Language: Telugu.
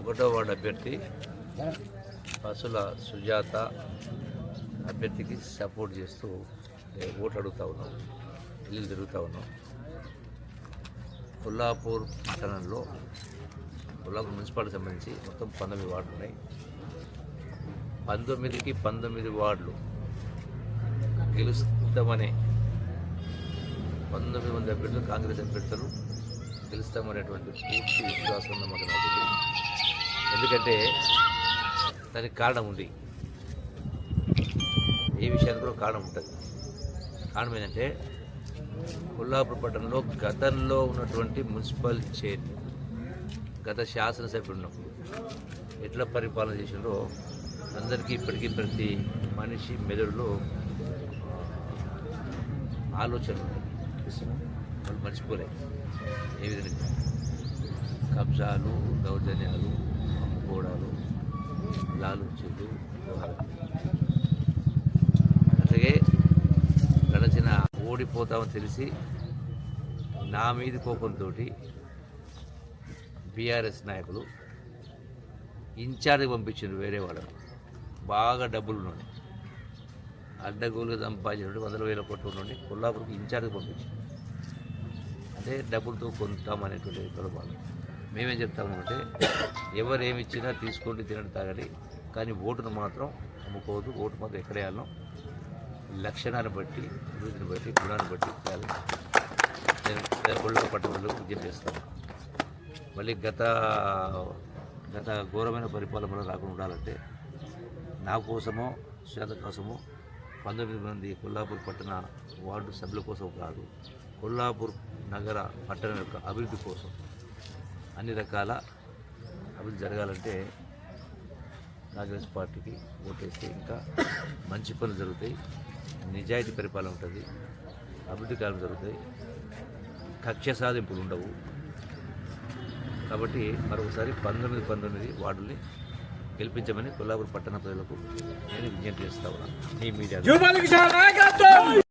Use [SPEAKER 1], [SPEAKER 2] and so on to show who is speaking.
[SPEAKER 1] ఒకటో వార్డు అభ్యర్థి పసుల సుజాత అభ్యర్థికి సపోర్ట్ చేస్తూ ఓటు అడుగుతా ఉన్నాం. ఇల్లు తిరుగుతూ ఉన్నాం. కొల్లాపూర్ పట్టణంలో కొల్లాపూర్ మున్సిపాలిటీ సంబంధించి మొత్తం పంతొమ్మిది వార్డులు ఉన్నాయి. పంతొమ్మిదికి పంతొమ్మిది వార్డులు గెలుస్తామనే పంతొమ్మిది మంది అభ్యర్థులు కాంగ్రెస్ అభ్యర్థులు గెలుస్తామనేటువంటి పూర్తి విశ్వాసం నమ్మకం నాకు ఎందుకంటే దానికి కారణం ఉంది. ఏ విషయానికి కూడా కారణం ఉంటుంది కారణం ఏంటంటే కొల్లాపూర్ పట్టణంలో గతంలో ఉన్నటువంటి మున్సిపల్ చైర్ గత శాసనసభ్యుడు ఉన్నప్పుడు ఎట్లా పరిపాలన చేసినారో అందరికీ ఇప్పటికీ ప్రతి మనిషి మెదడులో ఆలోచనలు ఉన్నాయి. వాళ్ళు మర్చిపోలేదు ఏ విధంగా? కబ్జాలు దౌర్జన్యాలు అమ్ముకోవడాలు లాలుచీలు అట్లాగే గడచిన ఓడిపోతామని తెలిసి నా మీద కోపంతో బీఆర్ఎస్ నాయకులు ఇన్ఛార్జ్ పంపించారు వేరే వాళ్ళకు బాగా డబ్బులు ఉన్నాయి అడ్డగోలుగా సంపాదించినట్టు వందల వేల కోట్ల నుండి కొల్లాపూర్కి ఇన్ఛార్జ్ పంపించారు అంటే డబ్బులతో కొంటామనేటువంటి ప్రలోభాలు మేమేం చెప్తాము అంటే ఎవరు ఏమి ఇచ్చినా తీసుకోండి తినండి తాగండి కానీ ఓటును మాత్రం అమ్ముకోవద్దు. ఓటు మాత్రం ఎక్కడ వేయాలనో లక్షణాన్ని బట్టి అభివృద్ధిని బట్టి గుణాన్ని బట్టి ఇవ్వాలి నేను ఒళ్ళో విజ్ఞప్తి చేస్తాను. మళ్ళీ గత గత ఘోరమైన పరిపాలన రాకుండా ఉండాలంటే నా కోసమో శ్వేత కోసమో పంతొమ్మిది మంది కొల్లాపూర్ పట్టణ వార్డు సభ్యుల కోసం కాదు కొల్లాపూర్ నగర పట్టణం యొక్క అభివృద్ధి కోసం అన్ని రకాల అభివృద్ధి జరగాలంటే కాంగ్రెస్ పార్టీకి ఓటేస్తే ఇంకా మంచి పనులు జరుగుతాయి నిజాయితీ పరిపాలన ఉంటుంది అభివృద్ధి కార్యం జరుగుతాయి కక్ష సాధింపులు ఉండవు. కాబట్టి మరొకసారి పంతొమ్మిది పంతొమ్మిది వార్డుల్ని గెలిపించమని కొల్లాపూర్ పట్టణ ప్రజలకు నేను విజ్ఞప్తి చేస్తా ఉన్నాను మీ మీడియా